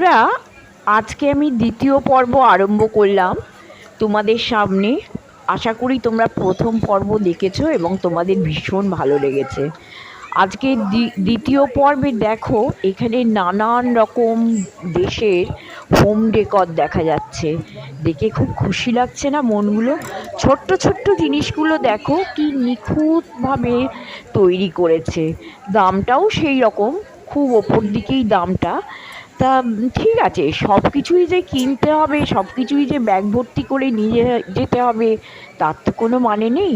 বন্ধুরা, আজকে আমি দ্বিতীয় পর্ব আরম্ভ করলাম। তোমাদের সামনে আশা করি তোমরা প্রথম পর্ব দেখেছ এবং তোমাদের ভীষণ ভালো লেগেছে। আজকে দ্বি- দ্বিতীয় পর্বে দেখো, এখানে নানান রকম দেশের হোম ডেকর দেখা যাচ্ছে। দেখে খুব খুশি লাগছে না মনগুলো? ছোট্ট ছোট্ট জিনিসগুলো দেখো, কি নিখুঁতভাবে তৈরি করেছে। দামটাও সেই রকম, খুব ওপর দিকেই দামটা। তা, ঠিক আছে সব কিছুই যে কিনতে হবে সব কিছুই যে ব্যাগ ভর্তি করে নিয়ে যেতে হবে, তার তো কোনো মানে নেই।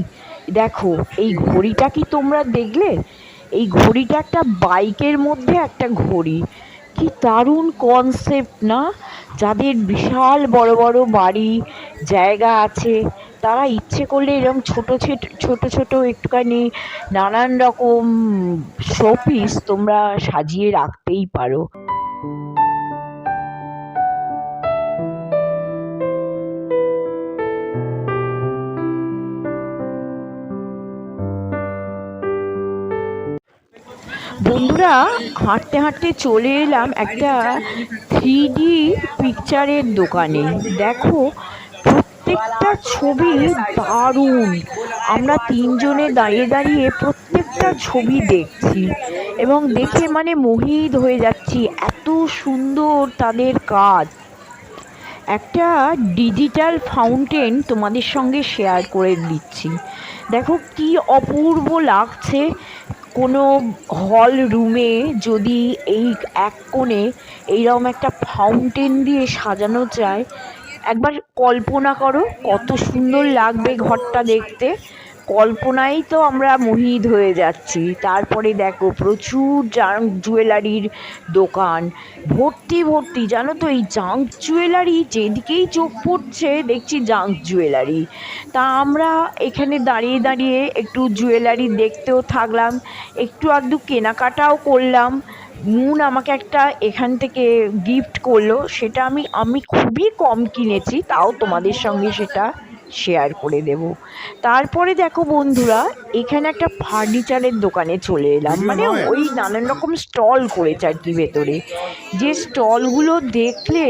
দেখো, এই ঘড়িটা কি তোমরা দেখলে? এই ঘড়িটা একটা বাইকের মধ্যে একটা ঘড়ি। কি দারুণ কনসেপ্ট না? যাদের বিশাল বড় বড় বাড়ি, জায়গা আছে, তারা ইচ্ছে করলে এরকম ছোট ছোট ছোটো একটুখানি নানান রকম শোপিস তোমরা সাজিয়ে রাখতেই পারো। বন্ধুরা, হাঁটতে হাঁটতে চলে এলাম একটা থ্রি পিকচারের দোকানে। দেখো, প্রত্যেকটা ছবি দারুণ। আমরা তিনজনে দাঁড়িয়ে দাঁড়িয়ে প্রত্যেকটা ছবি দেখছি এবং দেখে মানে মোহিত হয়ে যাচ্ছি, এত সুন্দর তাদের কাজ। একটা ডিজিটাল ফাউন্টেন তোমাদের সঙ্গে শেয়ার করে দিচ্ছি। দেখো কি অপূর্ব লাগছে কোনো হল রুমে যদি এই এক কোণে এইরকম একটা ফাউন্টেন দিয়ে সাজানো যায়, একবার কল্পনা করো কত সুন্দর লাগবে ঘরটা দেখতে। কল্পনায় তো আমরা মোহিত হয়ে যাচ্ছি। তারপরে দেখো প্রচুর জাঙ্ক জুয়েলারির দোকান। ভর্তি ভর্তি, জানো তো এই জাঙ্ক জুয়েলারি যেদিকেই চোখ পড়ছে দেখছি জাঙ্ক জুয়েলারি। তা আমরা এখানে দাঁড়িয়ে দাঁড়িয়ে একটু জুয়েলারি দেখতেও থাকলাম। একটু আধটু কেনাকাটাও করলাম। মুন আমাকে একটা এখান থেকে গিফট করল। সেটা আমি আমি খুবই কম কিনেছি, তাও তোমাদের সঙ্গে সেটা শেয়ার করে দেব। তারপরে দেখো বন্ধুরা এখানে একটা ফার্নিচারের দোকানে চলে এলাম। মানে ওই নানান রকম স্টল করেছে আর কি ভেতরে। যে স্টলগুলো দেখলে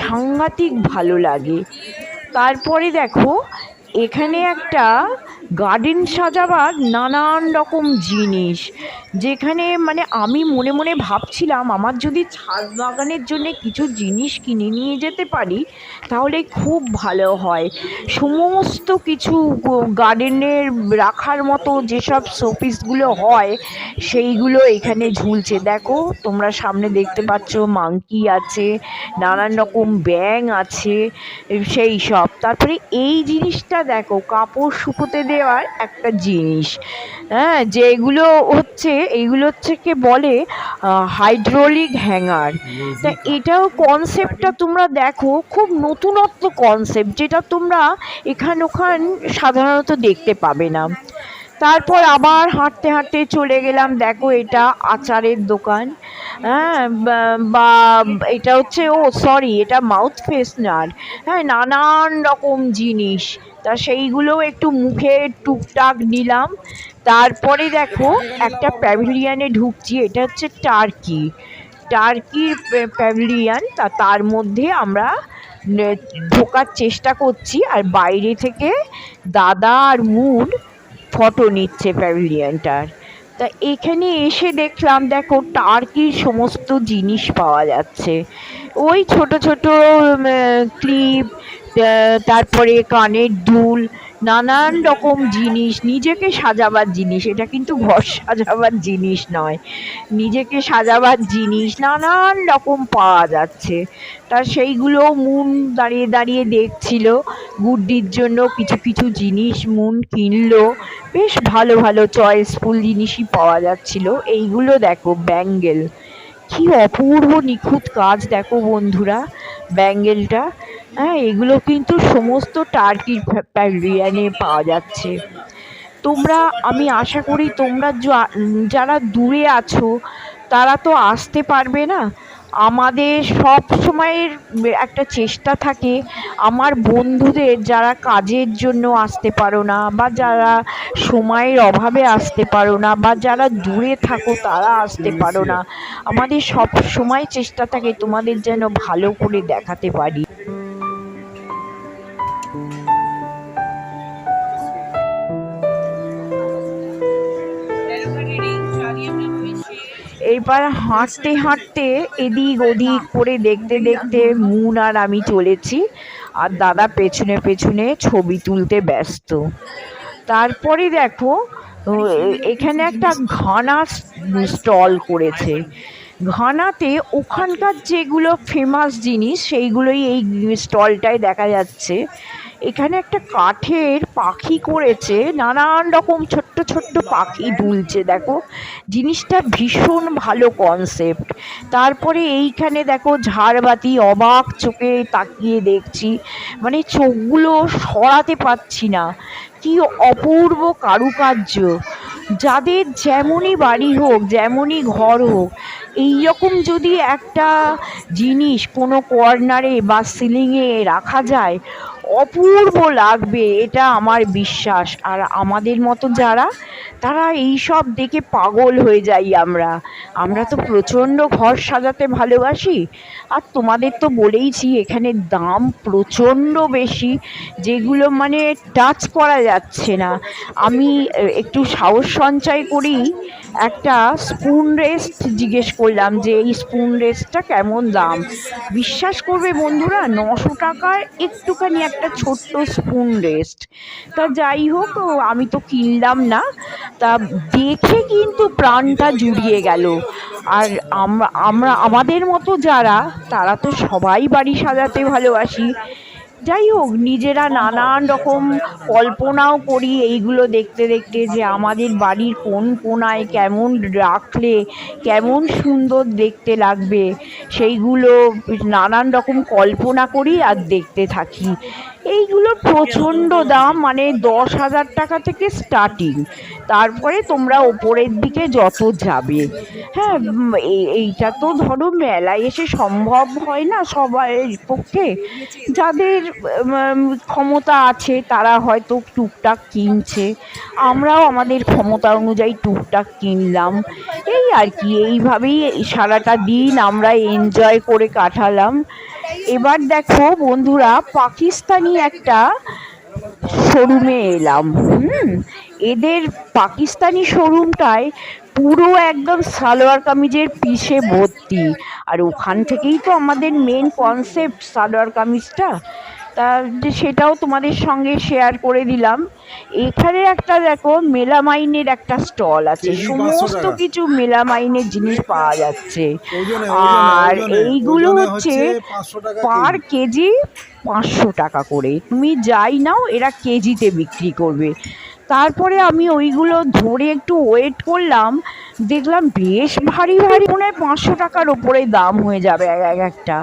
সাংঘাতিক ভালো লাগে। তারপরে দেখো এখানে একটা গার্ডেন সাজাবার নানান রকম জিনিস। যেখানে মানে আমি মনে মনে ভাবছিলাম, আমার যদি ছাদ বাগানের জন্য কিছু জিনিস কিনে নিয়ে যেতে পারি, তাহলে খুব ভালো হয়। সমস্ত কিছু গার্ডেনের রাখার মতো যেসব শোপিসগুলো হয়, সেইগুলো এখানে ঝুলছে। দেখো, তোমরা সামনে দেখতে পাচ্ছ মাংকি আছে, নানান রকম ব্যাং আছে, সেই সব। তারপরে এই জিনিসটা দেখো, কাপড় শুকোতে দেওয়ার একটা জিনিস। হ্যাঁ যেগুলো হচ্ছে এইগুলো হচ্ছে কে বলে হাইড্রোলিক হ্যাঙ্গার তা এটাও কনসেপ্টটা তোমরা দেখো খুব নতুনত্ব কনসেপ্ট যেটা তোমরা এখান ওখান সাধারণত দেখতে পাবে না। তারপর আবার হাঁটতে হাঁটতে চলে গেলাম দেখো এটা আচারের দোকান। হ্যাঁ বা- এটা হচ্ছে ও সরি এটা মাউথ ফ্রেশনার হ্যাঁ নানান রকম জিনিস। তা সেইগুলোও একটু মুখে টুকটাক নিলাম তারপরে দেখো, একটা প্যাভিলিয়ানে ঢুকছি, এটা হচ্ছে টার্কি টার্কির প্যাভিলিয়ান তা তার মধ্যে আমরা ঢোকার চেষ্টা করছি, আর বাইরে থেকে দাদা আর মুন ফটো নিচ্ছে প্যাভিলিয়ানটার তা এখানে এসে দেখলাম, দেখো টার্কির সমস্ত জিনিস পাওয়া যাচ্ছে। ওই ছোট ছোট ক্লিপ তারপরে কানের দুল, নানান রকম জিনিস, নিজেকে সাজাবার জিনিস। এটা কিন্তু ঘর সাজাবার জিনিস নয়। নিজেকে সাজাবার জিনিস, নানান রকম পাওয়া যাচ্ছে। তা সেইগুলো মুন দাঁড়িয়ে দাঁড়িয়ে দেখছিল। গুড্ডির জন্য কিছু কিছু জিনিস মুন কিনলো। বেশ ভালো ভালো চয়েসফুল জিনিসই পাওয়া যাচ্ছিল। এইগুলো দেখো, ব্যাঙ্গেল। কি অপূর্ব, নিখুঁত কাজ দেখো বন্ধুরা। ব্যাঙ্গেলটা হ্যাঁ এগুলো কিন্তু সমস্ত টার্কির প্যাভিলিয়নে পাওয়া যাচ্ছে। তোমরা, আমি আশা করি তোমরা যারা দূরে আছো, তারা তো আসতে পারবে না। আমাদের সব সময়ের একটা চেষ্টা থাকে আমার বন্ধুদের যারা কাজের জন্য আসতে পারো না বা যারা সময়ের অভাবে আসতে পারো না বা যারা দূরে থাকো তারা আসতে পারো না। আমাদের সব সময় চেষ্টা থাকে তোমাদের যেন ভালো করে দেখাতে পারি। এইবার হাঁটতে হাঁটতে এদিক ওদিক করে দেখতে দেখতে মুন আর আমি চলেছি। আর দাদা পেছনে পেছনে ছবি তুলতে ব্যস্ত। তারপরে দেখো এখানে একটা ঘানা স্টল করেছে। ঘানাতে ওখানকার যেগুলো ফেমাস জিনিস, সেইগুলোই এই স্টলটায় দেখা যাচ্ছে। এখানে একটা কাঠের পাখি করেছে, নানান রকম ছোট্ট ছোট্ট পাখি দুলছে, দেখো। জিনিসটা ভীষণ ভালো কনসেপ্ট তারপরে এইখানে দেখো ঝাড়বাতি, অবাক চোখে তাকিয়ে দেখছি। মানে চোখগুলো সরাতে পারছি না। কি অপূর্ব কারুকার্য। যাদের যেমনই বাড়ি হোক, যেমনই ঘর হোক এই রকম যদি একটা জিনিস কোনো কর্নারে বা সিলিংয়ে রাখা যায় অপূর্ব লাগবে, এটা আমার বিশ্বাস। আর আমাদের মতো যারা, তারা এই সব দেখে পাগল হয়ে যাই আমরা। আমরা তো প্রচণ্ড ঘর সাজাতে ভালোবাসি। আর তোমাদের তো বলেইছি, এখানে দাম প্রচণ্ড বেশি, যেগুলো মানে টাচ করা যাচ্ছে না। আমি একটু সাহস সঞ্চয় করি, একটা স্পুন রেস্ট জিজ্ঞেস করলাম যে, এই স্পুন রেস্টটা কেমন দাম? বিশ্বাস করবে বন্ধুরা, নশো টাকার একটুখানি একটা ছোট্ট স্পুন রেস্ট তা যাই হোক আমি তো কিনলাম না। তা দেখে কিন্তু প্রাণটা জুড়িয়ে গেল। আর আমরা, আমাদের মতো যারা, তারা তো সবাই বাড়ি সাজাতে ভালোবাসি। যাই হোক নিজেরা নানান রকম কল্পনাও করি এইগুলো দেখতে দেখতে যে আমাদের বাড়ির কোন কোনায় কেমন রাখলে, কেমন সুন্দর দেখতে লাগবে। সেইগুলো নানান রকম কল্পনা করি আর দেখতে থাকি। এইগুলো প্রচণ্ড দাম মানে দশ হাজার টাকা থেকে স্টার্টিং তারপরে তোমরা ওপরের দিকে যত যাবে। হ্যাঁ এইটা তো ধরো মেলায় এসে সম্ভব হয় না সবার পক্ষে। যাদের ক্ষমতা আছে তারা হয়তো টুকটাক কিনছে। আমরাও আমাদের ক্ষমতা অনুযায়ী টুকটাক কিনলাম। এই আর কি এইভাবেই সারাটা দিন আমরা এনজয় করে কাটালাম। এবার দেখো বন্ধুরা, পাকিস্তানি একটা শোরুমে এলাম, হুম? এদের পাকিস্তানি শোরুমটায় পুরো একদম সালোয়ার কামিজের পিসে ভর্তি। আর ওখান থেকেই তো আমাদের মেন কনসেপ্ট সালোয়ার কামিজটা। তা যে সেটাও তোমাদের সঙ্গে শেয়ার করে দিলাম। এখানে একটা দেখো মেলামাইনের একটা স্টল আছে। সমস্ত। কিছু মেলামাইনের জিনিস পাওয়া যাচ্ছে। আর এইগুলো হচ্ছে পার কেজি। পাঁচশো টাকা করে। তুমি যাই নাও এরা কেজিতে বিক্রি করবে। তারপরে আমি ওইগুলো ধরে একটু ওয়েট করলাম। দেখলাম বেশ ভারী ভারী। মনে হয় পাঁচশো টাকার ওপরে দাম হয়ে যাবে এক একটা।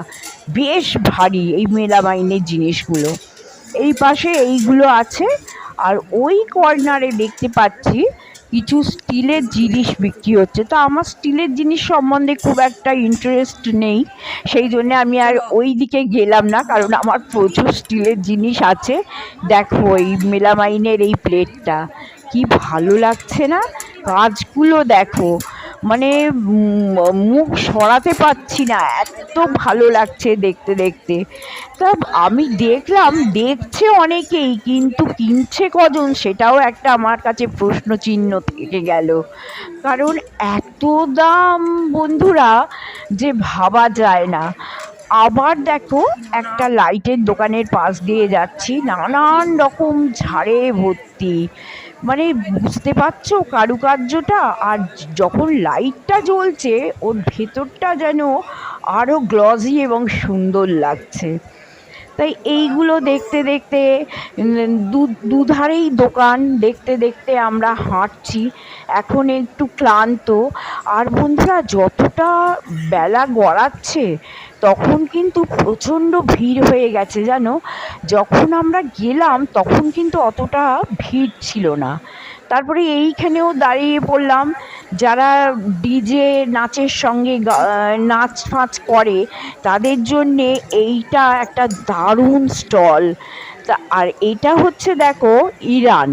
বেশ ভারী এই মেলা মেলামাইনের জিনিসগুলো। এই পাশে এইগুলো আছে আর ওই কর্নারে দেখতে পাচ্ছি কিছু স্টিলের জিনিস বিক্রি হচ্ছে। তো আমার স্টিলের জিনিস সম্বন্ধে খুব একটা ইন্টারেস্ট নেই সেই জন্য আমি আর ওই দিকে গেলাম না কারণ আমার প্রচুর স্টিলের জিনিস আছে। দেখো এই মেলামাইনের এই প্লেটটা কি ভালো লাগছে না? কাজগুলো দেখো। মানে মুখ সরাতে পারছি না। এত ভালো লাগছে দেখতে দেখতে। তা আমি দেখলাম, দেখছে অনেকেই, কিন্তু কিনছে কজন সেটাও একটা আমার কাছে প্রশ্ন চিহ্ন থেকে গেল। কারণ এত দাম, বন্ধুরা, যে ভাবা যায় না। আবার দেখো একটা লাইটের দোকানের পাশ দিয়ে যাচ্ছি, নানান রকম ঝাড়ে ভর্তি। মানে বুঝতে পারছ কারুকার্যটা? আর যখন লাইটটা জ্বলছে, ওর ভেতরটা যেন আরও গ্লজি এবং সুন্দর লাগছে। তাই এইগুলো দেখতে দেখতে দু- দুধারেই দোকান দেখতে দেখতে আমরা হাঁটছি। এখন একটু ক্লান্ত। আর বন্ধুরা, যতটা বেলা গড়াচ্ছে তখন কিন্তু প্রচণ্ড ভিড় হয়ে গেছে, জানো? যখন আমরা গেলাম, তখন কিন্তু অতটা ভিড় ছিল না। তারপরে এইখানেও দাঁড়িয়ে পড়লাম, যারা ডিজে নাচের সঙ্গে নাচ ফাচ করে, তাদের জন্যে এইটা একটা দারুণ স্টল। তা, আর এটা হচ্ছে দেখো ইরান।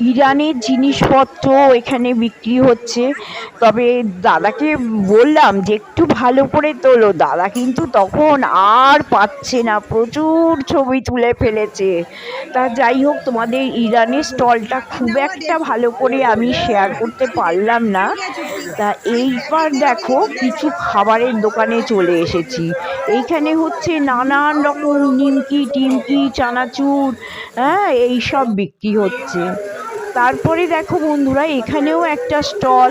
ইরানের জিনিসপত্র এখানে বিক্রি হচ্ছে। তবে দাদাকে বললাম যে, একটু ভালো করে তোলো। দাদা কিন্তু তখন আর পাচ্ছে না। প্রচুর ছবি তুলে ফেলেছে। তা যাই হোক, তোমাদের ইরানের স্টলটা খুব একটা ভালো করে আমি শেয়ার করতে পারলাম না। তা এইবার দেখো, কিছু খাবারের দোকানে চলে এসেছি। এইখানে হচ্ছে নানান রকম নিমকি, টিমকি, চানাচুর হ্যাঁ এইসব বিক্রি হচ্ছে। তারপরে দেখো বন্ধুরা, এখানেও একটা স্টল,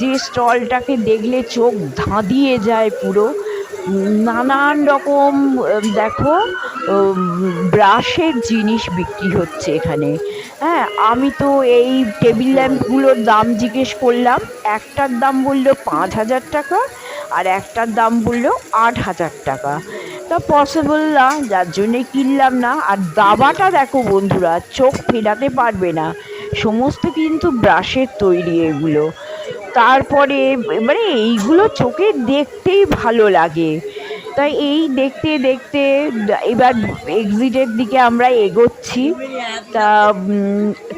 যে স্টলটাকে দেখলে চোখ ধাঁধিয়ে যায় পুরো। নানান রকম, দেখো ব্রাশের জিনিস বিক্রি হচ্ছে এখানে। হ্যাঁ আমি তো এই টেবিল ল্যাম্পগুলোর দাম জিজ্ঞেস করলাম। একটার দাম বলল পাঁচ হাজার টাকা, আর একটার দাম বলল আট হাজার টাকা। তা পসিবল না, যার জন্যে কিনলাম না। আর দাবাটা দেখো বন্ধুরা, চোখ ফেরাতে পারবে না। সমস্ত কিন্তু ব্রাশের তৈরি এগুলো। তারপরে মানে এইগুলো চোখে দেখতেই ভালো লাগে। তাই এই দেখতে দেখতে এবার এক্সিটের দিকে আমরা এগোচ্ছি। তা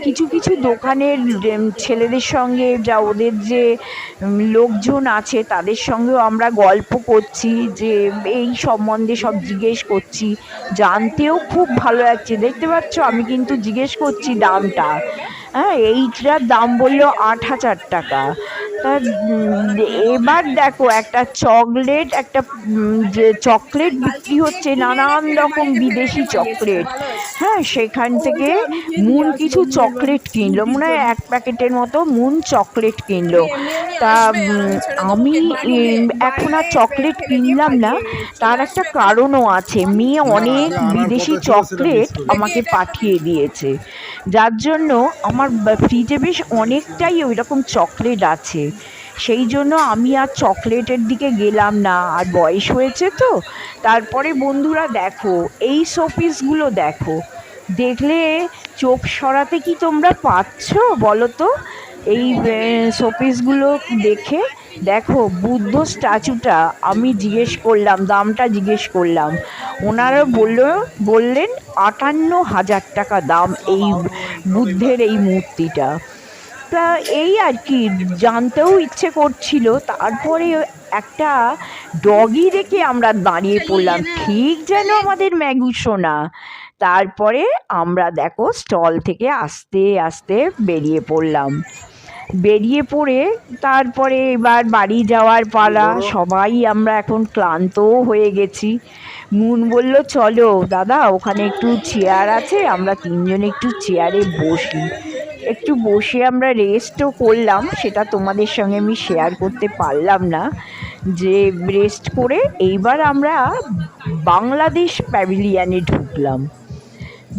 কিছু কিছু দোকানের ছেলেদের সঙ্গে যা ওদের যে লোকজন আছে তাদের সঙ্গেও আমরা গল্প করছি, যে এই সম্বন্ধে সব জিজ্ঞেস করছি। জানতেও খুব ভালো লাগছে। দেখতে পাচ্ছ, আমি কিন্তু জিজ্ঞেস করছি দামটা। হ্যাঁ এইটার দাম বলল আট হাজার টাকা। এবার দেখো একটা চকলেট একটা চকলেট বিক্রি হচ্ছে নানান রকম বিদেশি চকলেট। হ্যাঁ সেখান থেকে মুন কিছু চকলেট কিনলো, মনে হয় এক প্যাকেটের মতো মুন চকলেট কিনলো। তা আমি এখন আর চকলেট কিনলাম না, তার একটা কারণও আছে। মেয়ে অনেক বিদেশি চকলেট আমাকে পাঠিয়ে দিয়েছে। যার জন্য আমার ফ্রিজে বেশ অনেকটাই ওই রকম চকলেট আছে। সেই জন্য আমি আর চকলেটের দিকে গেলাম না, আর বয়স হয়েছে তো। তারপরে বন্ধুরা দেখো, এই শোপিসগুলো দেখো। দেখলে চোখ সরাতে কি তোমরা পাচ্ছ বলো তো? এই শোপিসগুলো দেখে দেখো, বুদ্ধ স্ট্যাচুটা আমি জিজ্ঞেস করলাম, দামটা জিজ্ঞেস করলাম। ওনারা বলল, বললেন, আটান্ন হাজার টাকা দাম এই বুদ্ধের এই মূর্তিটা। তা এই আর কি জানতেও ইচ্ছে করছিল তারপরে একটা ডগি দেখে আমরা দাঁড়িয়ে পড়লাম। ঠিক যেন আমাদের ম্যাগু সোনা। তারপরে আমরা দেখো স্টল থেকে আস্তে আস্তে বেরিয়ে পড়লাম। বেরিয়ে পড়ে তারপরে এবার বাড়ি যাওয়ার পালা। সবাই আমরা এখন ক্লান্তও হয়ে গেছি। মুন বলল চলো দাদা ওখানে একটু চেয়ার আছে আমরা তিনজন একটু চেয়ারে বসি। একটু বসে আমরা রেস্টও করলাম, সেটা তোমাদের সঙ্গে আমি শেয়ার করতে পারলাম না। যে রেস্ট করে এইবার আমরা বাংলাদেশ প্যাভিলিয়ানে ঢুকলাম।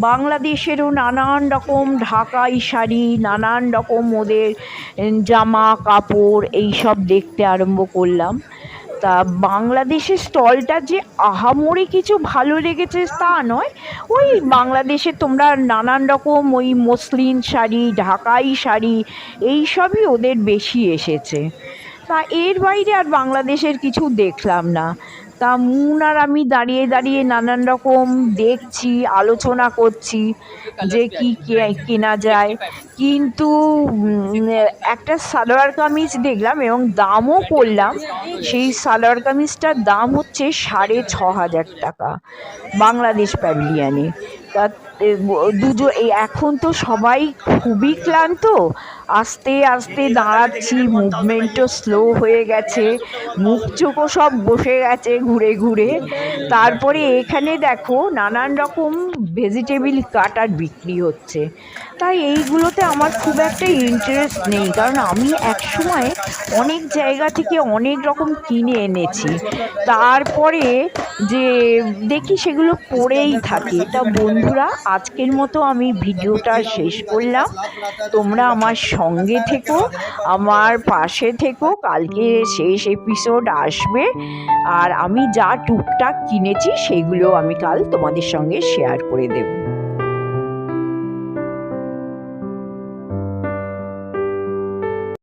বাংলাদেশেরও নানান রকম ঢাকাই শাড়ি, নানান রকম ওদের জামা কাপড়, এইসব দেখতে আরম্ভ করলাম। তা বাংলাদেশের স্টলটা যে আহামরি কিছু ভালো লেগেছে তা নয়, ওই বাংলাদেশে তোমরা নানান রকম ওই মসলিন শাড়ি, ঢাকাই শাড়ি, এই সবই ওদের বেশি এসেছে। তা এর বাইরে আর বাংলাদেশের কিছু দেখলাম না। তা মুন আর আমি দাঁড়িয়ে দাঁড়িয়ে নানান রকম দেখছি, আলোচনা করছি যে কি কেনা যায়। কিন্তু একটা সালোয়ার কামিজ দেখলাম এবং দামও করলাম। সেই সালোয়ার কামিজটার দাম হচ্ছে সাড়ে ছ হাজার টাকা বাংলাদেশ প্যাভিলিয়ানে। তা দুজো এখন তো সবাই খুবই ক্লান্ত। আস্তে আস্তে দাঁড়াচ্ছি মুভমেন্টও স্লো হয়ে গেছে মুখ চোখও সব বসে গেছে ঘুরে ঘুরে। তারপরে এখানে দেখো নানান রকম ভেজিটেবিল কাটার বিক্রি হচ্ছে। তাই এইগুলোতে আমার খুব একটা ইন্টারেস্ট নেই। কারণ আমি এক সময় অনেক জায়গা থেকে অনেক রকম কিনে এনেছি। তারপরে যে দেখি সেগুলো পড়েই থাকে। তা বন্ধুরা, আজকের মতো আমি ভিডিওটা শেষ করলাম। তোমরা আমার সঙ্গে থেকো, আমার পাশে থেকো। কালকে শেষ এপিসোড আসবে। আর আমি যা টুকটাক কিনেছি, সেগুলো আমি কাল তোমাদের সঙ্গে শেয়ার করে দেবো।